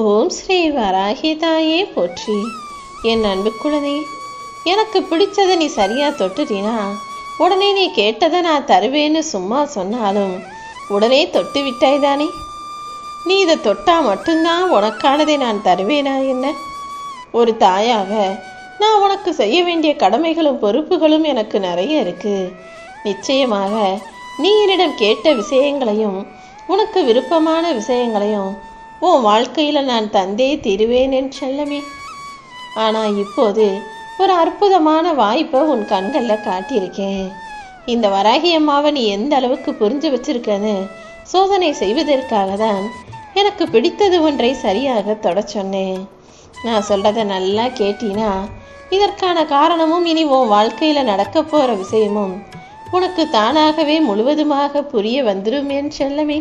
ஓம் ஸ்ரீ வராகிதாயே போற்றி. என் அன்பு குழந்தை எனக்கு பிடிச்சதை நீ சரியாக தொட்டுட்டினா உடனே நீ கேட்டதை நான் தருவேன்னு சும்மா சொன்னாலும் உடனே தொட்டு விட்டாய் தானே? நீ இதை தொட்டால் மட்டும்தான் உனக்கானதை நான் தருவேனா என்ன? ஒரு தாயாக நான் உனக்கு செய்ய வேண்டிய கடமைகளும் பொறுப்புகளும் எனக்கு நிறைய இருக்கு. நிச்சயமாக நீ என்னிடம் கேட்ட விஷயங்களையும் உனக்கு விருப்பமான விஷயங்களையும் உன் வாழ்க்கையில நான் தந்தே தீருவேன் என் செல்லமே. ஆனா இப்போது ஒரு அற்புதமான வாய்ப்பை உன் கண்கள்ல காட்டியிருக்கேன். இந்த வராகி அம்மாவை நீ எந்த அளவுக்கு புரிஞ்சு வச்சிருக்கன்னு சோதனை செய்வதற்காக தான் எனக்கு பிடித்தது ஒன்றை சரியாக தொட சொன்னேன். நான் சொல்றத நல்லா கேட்டினா இதற்கான காரணமும் இனி உன் வாழ்க்கையில நடக்க போற விஷயமும் உனக்கு தானாகவே முழுவதுமாக புரிய வந்துடும் என் செல்லமே.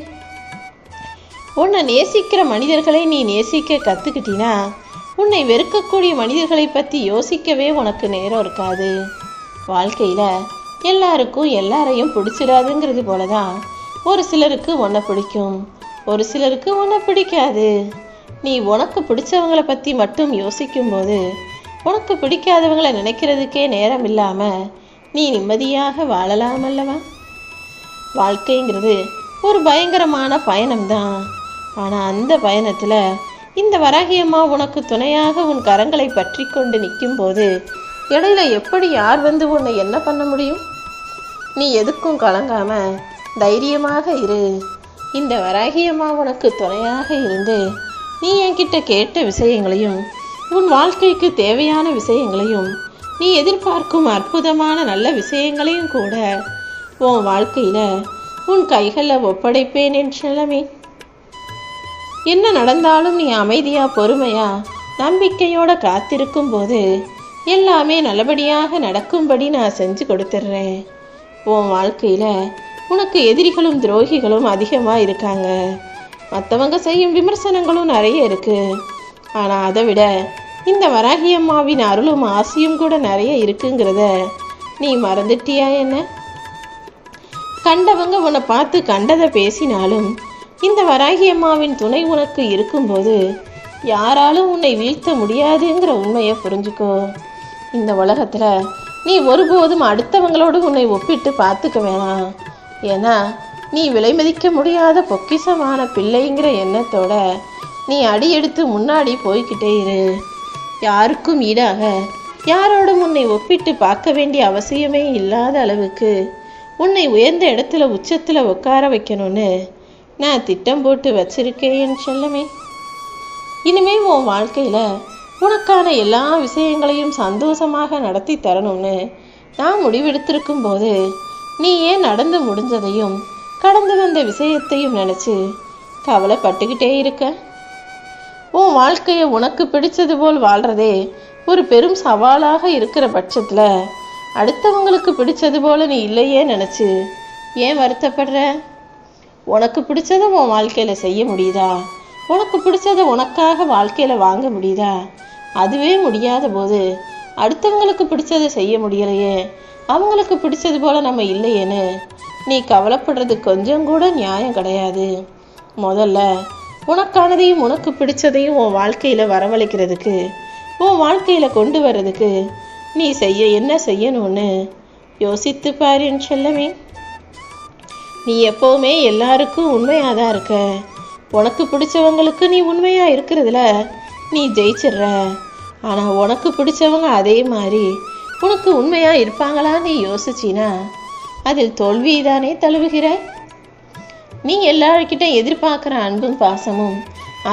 உன்னை நேசிக்கிற மனிதர்களை நீ நேசிக்க கத்துக்கிட்டினா உன்னை வெறுக்கக்கூடிய மனிதர்களை பற்றி யோசிக்கவே உனக்கு நேரம் இருக்காது. வாழ்க்கையில எல்லாருக்கும் எல்லாரையும் பிடிச்சிடாதுங்கிறது போலதான் ஒரு சிலருக்கு உன்னை பிடிக்கும் ஒரு சிலருக்கு உன்னை பிடிக்காது. நீ உனக்கு பிடிச்சவங்கள பற்றி மட்டும் யோசிக்கும்போது உனக்கு பிடிக்காதவங்களை நினைக்கிறதுக்கே நேரம் இல்லாம நீ நிம்மதியாக வாழலாம் அல்லவா? வாழ்க்கைங்கிறது ஒரு பயங்கரமான பயணம்தான். ஆனால் அந்த பயணத்தில் இந்த வராகியம்மா உனக்கு துணையாக உன் கரங்களை பற்றி கொண்டு நிற்கும் போது இடையில எப்படி யார் வந்து உன்னை என்ன பண்ண முடியும்? நீ எதுக்கும் கலங்காம தைரியமாக இரு. இந்த வராகியம்மா உனக்கு துணையாக இருந்து நீ என்கிட்ட கேட்ட விஷயங்களையும் உன் வாழ்க்கைக்கு தேவையான விஷயங்களையும் நீ எதிர்பார்க்கும் அற்புதமான நல்ல விஷயங்களையும் கூட உன் வாழ்க்கையில உன் கைகளில் ஒப்படைப்பேன் என்று நிலைமை என்ன நடந்தாலும் நீ அமைதியா பொறுமையா நம்பிக்கையோட காத்திருக்கும் போது எல்லாமே நல்லபடியாக நடக்கும்படி நான் செஞ்சு கொடுத்துட்றேன் உன் வாழ்க்கையில உனக்கு எதிரிகளும் துரோகிகளும் அதிகமாக இருக்காங்க. மற்றவங்க செய்யும் விமர்சனங்களும் நிறைய இருக்கு. ஆனால் அதை விட இந்த வராகி அம்மாவின் அருளும் ஆசையும் கூட நிறைய இருக்குங்கிறத நீ மறந்துட்டியா என்ன? கண்டவங்க உன்னை பார்த்து கண்டதை பேசினாலும் இந்த வராகி அம்மாவின் துணை உனக்கு இருக்கும்போது யாராலும் உன்னை வீழ்த்த முடியாதுங்கிற உண்மையை புரிஞ்சுக்கோ. இந்த உலகத்தில் நீ ஒருபோதும் அடுத்தவங்களோடு உன்னை ஒப்பிட்டு பார்த்துக்க வேணாம். ஏன்னா நீ விலை மதிக்க முடியாத பொக்கிஷமான பிள்ளைங்கிற எண்ணத்தோட நீ அடி எடுத்து முன்னாடி போய்கிட்டே இரு. யாருக்கும் ஈடாக யாரோடும் உன்னை ஒப்பிட்டு பார்க்க வேண்டிய அவசியமே இல்லாத அளவுக்கு உன்னை உயர்ந்த இடத்துல உச்சத்தில் உட்கார வைக்கணும்னு நான் திட்டம் போட்டு வச்சிருக்கேன் என் செல்லமே. இனிமே உன் வாழ்க்கையில உனக்கான எல்லா விஷயங்களையும் சந்தோஷமாக நடத்தி தரணும்னு நான் முடிவெடுத்திருக்கும் போது நீ ஏன் நடந்து முடிஞ்சதையும் கடந்து வந்த விஷயத்தையும் நினைச்சு கவலைப்பட்டுக்கிட்டே இருக்க? உன் வாழ்க்கையை உனக்கு பிடிச்சது போல் வாழ்றதே ஒரு பெரும் சவாலாக இருக்கிற பட்சத்தில் அடுத்தவங்களுக்கு பிடிச்சது போல நீ இல்லையே நினச்சி ஏன் வருத்தப்படுற? உனக்கு பிடிச்சதை உன் வாழ்க்கையில் செய்ய முடியுதா? உனக்கு பிடிச்சதை உனக்காக வாழ்க்கையில் வாங்க முடியுதா? அதுவே முடியாத போது அடுத்தவங்களுக்கு பிடிச்சதை செய்ய முடியலையே. அவங்களுக்கு பிடிச்சது போல நம்ம இல்லையேன்னு நீ கவலைப்படுறது கொஞ்சம் கூட நியாயம் கிடையாது. முதல்ல உனக்கானதையும் உனக்கு பிடிச்சதையும் உன் வாழ்க்கையில் வரவழைக்கிறதுக்கு உன் வாழ்க்கையில் கொண்டு வர்றதுக்கு நீ செய்ய என்ன செய்யணும்னு யோசித்து பாருன்னு சொல்லவே நீ எப்போவுமே எல்லாருக்கும் உண்மையாக தான் இருக்க. உனக்கு பிடிச்சவங்களுக்கு நீ உண்மையாக இருக்கிறதுல நீ ஜெயிச்சிடுற. ஆனால் உனக்கு பிடிச்சவங்க அதே மாதிரி. உனக்கு உண்மையாக இருப்பாங்களா நீ யோசிச்சினா அதில் தோல்வி தானே தழுவுகிற? நீ எல்லார்கிட்ட எதிர்பார்க்குற அன்பும் பாசமும்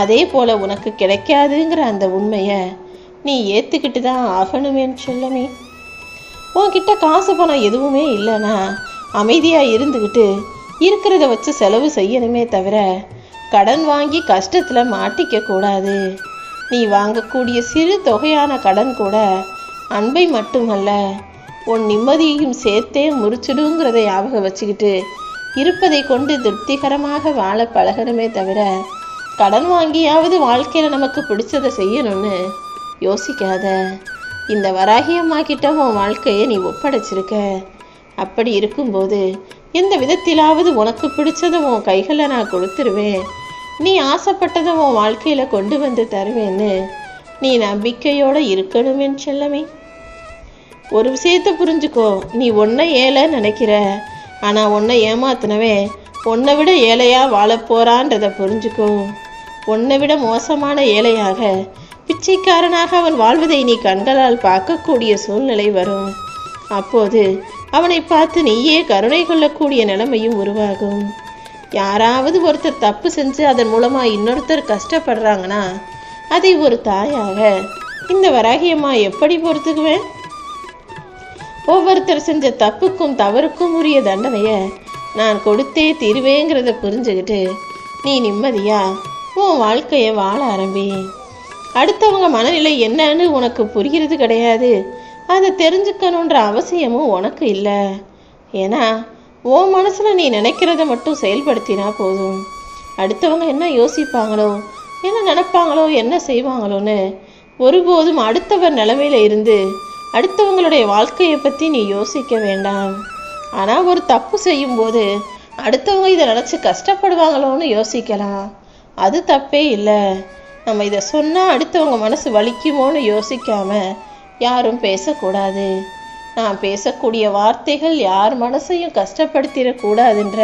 அதே போல் உனக்கு கிடைக்காதுங்கிற அந்த உண்மையை நீ ஏற்றுக்கிட்டு தான் ஆகணுமேன்னு சொல்லமே. உன்கிட்ட காசு பணம் எதுவுமே இல்லைன்னா அமைதியாக இருந்துக்கிட்டு இருக்கிறத வச்சு செலவு செய்யணுமே தவிர கடன் வாங்கி கஷ்டத்தில் மாட்டிக்க கூடாது. நீ வாங்கக்கூடிய சிறு தொகையான கடன் கூட அன்பை மட்டுமல்ல உன் நிம்மதியையும் சேர்த்தே முறிச்சிடுங்கிறத ஞாபகம் வச்சுக்கிட்டு இருப்பதை கொண்டு திருப்திகரமாக வாழ பழகணுமே தவிர கடன் வாங்கியாவது வாழ்க்கையில் நமக்கு பிடிச்சதை செய்யணும்னு யோசிக்காத. இந்த வராகியம்மா கிட்ட உன் வாழ்க்கையை நீ ஒப்படைச்சிருக்க. அப்படி இருக்கும்போது எந்த விதத்திலாவது உனக்கு பிடிச்சதை உன் கைகளை நான் கொடுத்துருவேன். நீ ஆசைப்பட்டதை உன் வாழ்க்கையில கொண்டு வந்து தருவேன்னு நீ நம்பிக்கையோட இருக்கணுமேன் செல்லமே. ஒரு விஷயத்தை புரிஞ்சுக்கோ நீ ஒன்ன ஏழை நினைக்கிற. ஆனா உன்னை ஏமாத்தினவன் உன்னை விட ஏழையா வாழப்போறான்றதை புரிஞ்சுக்கோ. உன்னை விட மோசமான ஏழையாக பிச்சைக்காரனாக அவன் வாழ்வதை நீ கண்களால் பார்க்கக்கூடிய சூழ்நிலை வரும். அப்போது அவனை பார்த்து நீயே கருணை கொள்ளக்கூடிய நிலைமையும் உருவாகும். யாராவது ஒருத்தர் தப்பு செஞ்சு அதன் மூலமா இன்னொருத்தர் கஷ்டப்படுறாங்கன்னா அதை ஒரு தாயாக இந்த வராகியம்மா எப்படி பொறுத்துக்குவேன்? ஒவ்வொருத்தர் செஞ்ச தப்புக்கும் தவறுக்கும் உரிய தண்டனையை நான் கொடுத்தே தீருவேங்கிறத புரிஞ்சுக்கிட்டு நீ நிம்மதியா? உன் வாழ்க்கையை வாழ ஆரம்பி. அடுத்தவங்க மனநிலை என்னன்னு உனக்கு புரிகிறது கிடையாது. அதை தெரிஞ்சுக்கணுன்ற அவசியமும் உனக்கு இல்லை. ஏன்னா உன் மனசில் நீ நினைக்கிறத மட்டும் செயல்படுத்தினா போதும். அடுத்தவங்க என்ன யோசிப்பாங்களோ என்ன நினைப்பாங்களோ என்ன செய்வாங்களோன்னு ஒருபோதும் அடுத்தவர் நிலமையில இருந்து அடுத்தவங்களுடைய வாழ்க்கையை பற்றி நீ யோசிக்க வேண்டாம். ஆனால் ஒரு தப்பு செய்யும்போது அடுத்தவங்க இதை நினச்சி கஷ்டப்படுவாங்களோன்னு யோசிக்கலாம். அது தப்பே இல்லை. நம்ம இதை சொன்னால் அடுத்தவங்க மனசு வலிக்குமோன்னு யோசிக்காமல் யாரும் பேசக்கூடாது. நான் பேசக்கூடிய வார்த்தைகள் யார் மனசையும் கஷ்டப்படுத்திடக்கூடாதுன்ற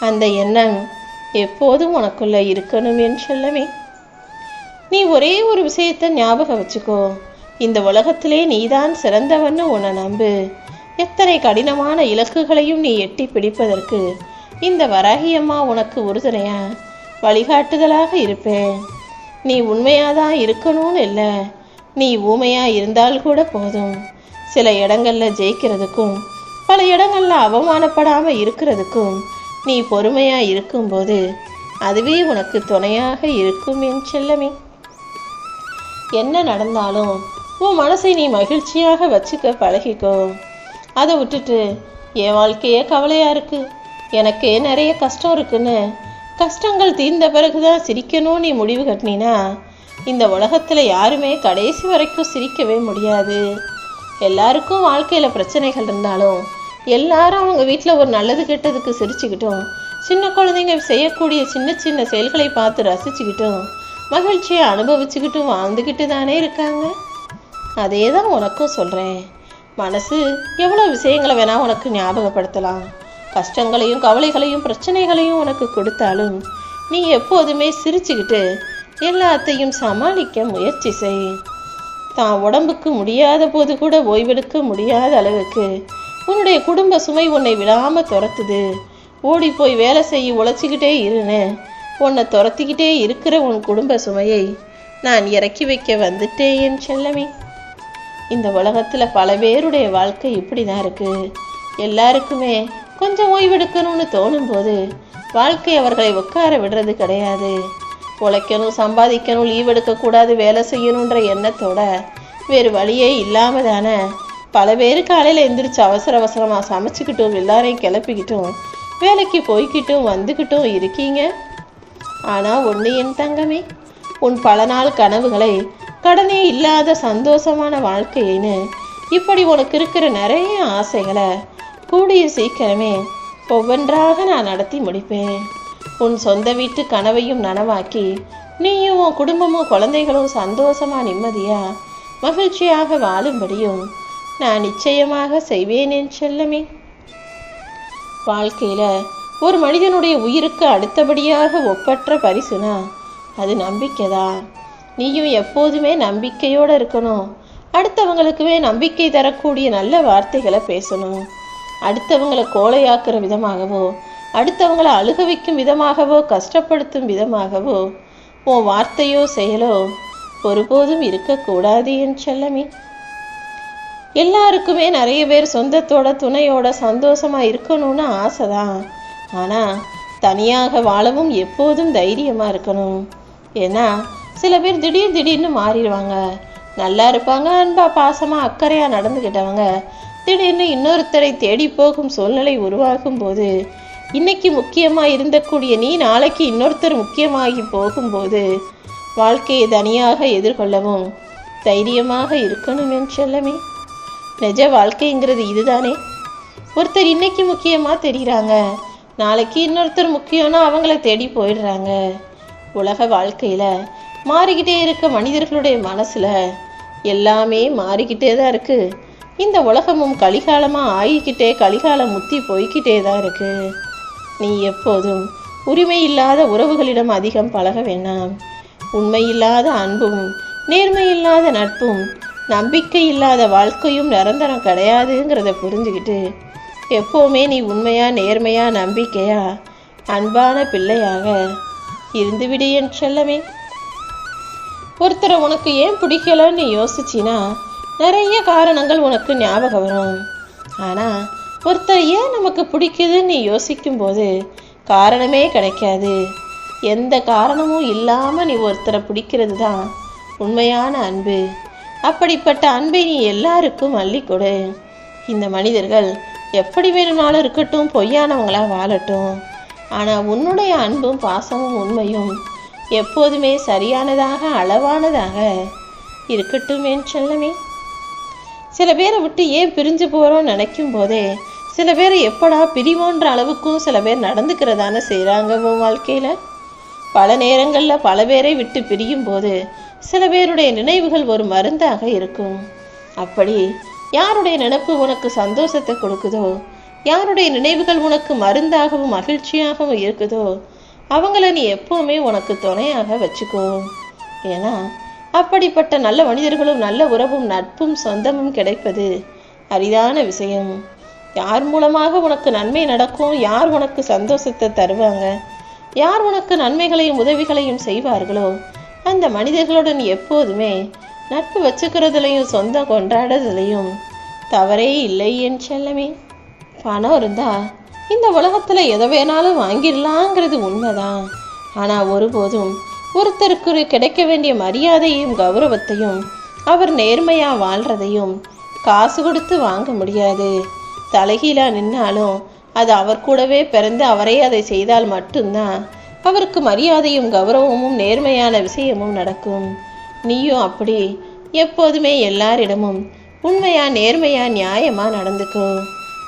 அந்த எண்ணம் எப்போதும் உனக்குள்ளே இருக்கணும் என்று சொல்லவே நீ ஒரே ஒரு விஷயத்தை ஞாபகம் வச்சுக்கோ. இந்த உலகத்திலே நீதான் சிறந்தவன்னு உன்னை நம்பு. எத்தனை கடினமான இலக்குகளையும் நீ எட்டி பிடிப்பதற்கு இந்த வராகியம்மா உனக்கு உறுதுணையா? வழிகாட்டுதலாக இருப்பேன். நீ உண்மையாதான் இருக்கணும்னு இல்லை. நீ ஊமையா இருந்தால் கூட போதும். சில இடங்கள்ல ஜெயிக்கிறதுக்கும் பல இடங்கள்ல அவமானப்படாம இருக்கிறதுக்கும் நீ பொறுமையா இருக்கும்போது அதுவே உனக்கு துணையாக இருக்கும் என் செல்லமே. என்ன நடந்தாலும் உன் மனசை நீ மகிழ்ச்சியாக வச்சுக்க பழகிக்கோ. அதை விட்டுட்டு என் வாழ்க்கையே கவலையா இருக்கு. எனக்கே நிறைய கஷ்டம் இருக்குன்னு கஷ்டங்கள் தீர்ந்த பிறகுதான் சிரிக்கணும் நீ முடிவு கட்டினா இந்த உலகத்துல யாருமே கடைசி வரைக்கும் சிரிக்கவே முடியாது. எல்லாருக்கும் வாழ்க்கையில பிரச்சனைகள் இருந்தாலும் எல்லாரும் அவங்க வீட்டில் ஒரு நல்லது கெட்டதுக்கு சிரிச்சுக்கிட்டும் சின்ன குழந்தைங்க செய்யக்கூடிய சின்ன சின்ன செயல்களை பார்த்து ரசிச்சுக்கிட்டும் மகிழ்ச்சியை அனுபவிச்சுக்கிட்டும் வாழ்ந்துக்கிட்டு தானே இருக்காங்க? அதே தான் உனக்கும் சொல்கிறேன் மனசு எவ்வளோ விஷயங்களை வேணா உனக்கு ஞாபகப்படுத்தலாம். கஷ்டங்களையும் கவலைகளையும் பிரச்சனைகளையும் உனக்கு கொடுத்தாலும் நீ எப்போதுமே சிரிச்சுக்கிட்டு எல்லாத்தையும் சமாளிக்க முயற்சி செய். தான் உடம்புக்கு முடியாத போது கூட ஓய்வெடுக்க முடியாத அளவுக்கு உன்னுடைய குடும்ப சுமை உன்னை விடாம துரத்துது. ஓடி போய் வேலை செய்ய உழைச்சிக்கிட்டே இருன்னு. உன்னை துரத்திக்கிட்டே இருக்கிற உன் குடும்ப சுமையை நான் இறக்கி வைக்க வந்துட்டேன் என் செல்லமே. இந்த உலகத்துல பல பேருடைய வாழ்க்கை இப்படி தான் இருக்கு. எல்லாருக்குமே கொஞ்சம் ஓய்வெடுக்கணும்னு தோணும் போது வாழ்க்கை அவர்களை உட்கார விடுறது கிடையாது. உழைக்கணும் சம்பாதிக்கணும் லீவ் எடுக்கக்கூடாது வேலை செய்யணுன்ற எண்ணத்தோட வேறு வழியே இல்லாமல் தானே? பல பேர் காலையில் எந்திரிச்சு அவசர அவசரமாக சமைச்சிக்கிட்டும் எல்லாரையும் கிளப்பிக்கிட்டும் வேலைக்கு போய்கிட்டும் வந்துக்கிட்டும் இருக்கீங்க. ஆனால் ஒன்று என் தங்கமே உன் பல நாள் கனவுகளை கடனே இல்லாத சந்தோஷமான வாழ்க்கையின்னு இப்படி உனக்கு இருக்கிற நிறைய ஆசைகளை கூடிய சீக்கிரமே ஒவ்வொன்றாக நான் நடத்தி முடிப்பேன். உன் சொந்த வீட்டு கனவையும் நனவாக்கி நீயும் உன் குடும்பமும் குழந்தைகளும் சந்தோஷமா நிம்மதியா மகிழ்ச்சியாக வாழும்படியும் நான் நிச்சயமாக செய்வேன் என் செல்லமே. வாழ்க்கையில ஒரு மனிதனுடைய உயிருக்கு அடுத்தபடியாக ஒப்பற்ற பரிசுனா அது நம்பிக்கைதா? நீயும் எப்போதுமே நம்பிக்கையோட இருக்கணும். அடுத்தவங்களுக்குமே நம்பிக்கை தரக்கூடிய நல்ல வார்த்தைகளை பேசணும். அடுத்தவங்களை கோலையாக்குற விதமாகவோ அடுத்தவங்களை அழுக வைக்கும் விதமாகவோ கஷ்டப்படுத்தும் விதமாகவோ உன் வார்த்தையோ செயலோ ஒருபோதும் இருக்கக்கூடாது என் செல்லமே. எல்லாருக்குமே நிறைய பேர் சொந்தத்தோட துணையோட சந்தோஷமா இருக்கணும்னு ஆசைதான். ஆனா தனியாக வாழவும் எப்போதும் தைரியமா இருக்கணும். ஏன்னா சில பேர் திடீர் திடீர்னு மாறிடுவாங்க. நல்லா இருப்பாங்க அன்பா பாசமா அக்கறையா நடந்துக்கிட்டவங்க திடீர்னு இன்னொருத்தரை தேடி போகும் சூழ்நிலை உருவாகும் போது இன்னைக்கு முக்கியமாக இருந்தக்கூடிய நீ நாளைக்கு இன்னொருத்தர் முக்கியமாகி போகும்போது வாழ்க்கையை தனியாக எதிர்கொள்ளவும் தைரியமாக இருக்கணும் என் செல்லமே. நிஜ வாழ்க்கைங்கிறது இதுதானே. ஒருத்தர் இன்னைக்கு முக்கியமாக தெரிகிறாங்க நாளைக்கு இன்னொருத்தர் முக்கியம்னா அவங்கள தேடி போயிடுறாங்க. உலக வாழ்க்கையில் மாறிக்கிட்டே இருக்க மனிதர்களுடைய மனசில் எல்லாமே மாறிக்கிட்டே தான் இருக்குது இந்த உலகமும் கலிகாலமாக ஆகிக்கிட்டே கலிகாலம் முத்தி போய்கிட்டே தான் இருக்குது நீ எப்போதும் உரிமையில்லாத உறவுகளிடம் அதிகம் பழக வேண்டாம். உண்மையில்லாத அன்பும் நேர்மையில்லாத நட்பும் நம்பிக்கை இல்லாத வாழ்க்கையும் நிரந்தரம் கிடையாதுங்கிறத புரிஞ்சுக்கிட்டு எப்போவுமே நீ உண்மையா நேர்மையா நம்பிக்கையா அன்பான பிள்ளையாக இருந்துவிடு என் செல்லமே. ஒருத்தரை உனக்கு ஏன் பிடிக்கலன்னு யோசிச்சினா நிறைய காரணங்கள் உனக்கு ஞாபகம் வரும். ஆனால் ஒருத்தர் ஏன் நமக்கு பிடிக்குதுன்னு நீ யோசிக்கும் போது காரணமே கிடைக்காது. எந்த காரணமும் இல்லாமல் நீ ஒருத்தரை பிடிக்கிறது தான் உண்மையான அன்பு. அப்படிப்பட்ட அன்பை நீ எல்லாருக்கும் அள்ளிக்கொடு கொடு. இந்த மனிதர்கள் எப்படி வேணும்னாலும் இருக்கட்டும் பொய்யானவங்களா வாழட்டும். ஆனால் உன்னுடைய அன்பும் பாசமும் உண்மையும் எப்போதுமே சரியானதாக அளவானதாக இருக்கட்டும் என் செல்லமே. சில பேரை விட்டு ஏன் பிரிஞ்சு போகிறோம்னு நினைக்கும் போதே சில பேரை எப்படா பிரிவோன்ற அளவுக்கும் சில பேர் நடந்துக்கிறதான செய்கிறாங்க உன் வாழ்க்கையில்? பல நேரங்களில் பல பேரை விட்டு பிரியும் போது சில பேருடைய நினைவுகள் ஒரு மருந்தாக இருக்கும். அப்படி யாருடைய நினப்பு உனக்கு சந்தோஷத்தை கொடுக்குதோ யாருடைய நினைவுகள் உனக்கு மருந்தாகவும் மகிழ்ச்சியாகவும் இருக்குதோ அவங்கள நீ எப்போவுமே உனக்கு துணையாக வச்சுக்கோ. ஏன்னா அப்படிப்பட்ட நல்ல மனிதர்களும் நல்ல உறவும் நட்பும் சொந்தமும் கிடைப்பது அரிதான விஷயம். யார் மூலமாக உனக்கு நன்மை நடக்கும் யார் உனக்கு சந்தோஷத்தை தருவாங்க யார் உனக்கு நன்மைகளையும் உதவிகளையும் செய்வார்களோ அந்த மனிதர்களுடன் எப்போதுமே நட்பு வச்சுக்கிறதுலையும் சொந்தம் கொண்டாடுறதுலையும் தவறே இல்லை என் செல்லமே. பணம் இருந்தா இந்த உலகத்தில் எதை வேணாலும் வாங்கிடலாங்கிறது உண்மைதான். ஆனால் ஒருபோதும் ஒருத்தருக்கு கிடைக்க வேண்டிய மரியாதையும் கௌரவத்தையும் அவர் நேர்மையா வாழ்றதையும் காசு கொடுத்து வாங்க முடியாது. தலைகீழா நின்னாலும் அது அவர் கூடவே பிறந்து அவரே அதை செய்தால் மட்டும்தான் அவருக்கு மரியாதையும் கௌரவமும் நேர்மையான விஷயமும் நடக்கும். நீயும் அப்படி எப்போதுமே எல்லாரிடமும் உண்மையா நேர்மையா நியாயமா நடந்துக்கும்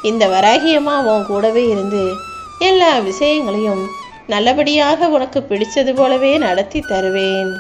இந்த வராகியமா உன் கூடவே இருந்து எல்லா விஷயங்களையும் நல்லபடியாக உனக்கு பிடிச்சது போலவே நடத்தி தருவேன்.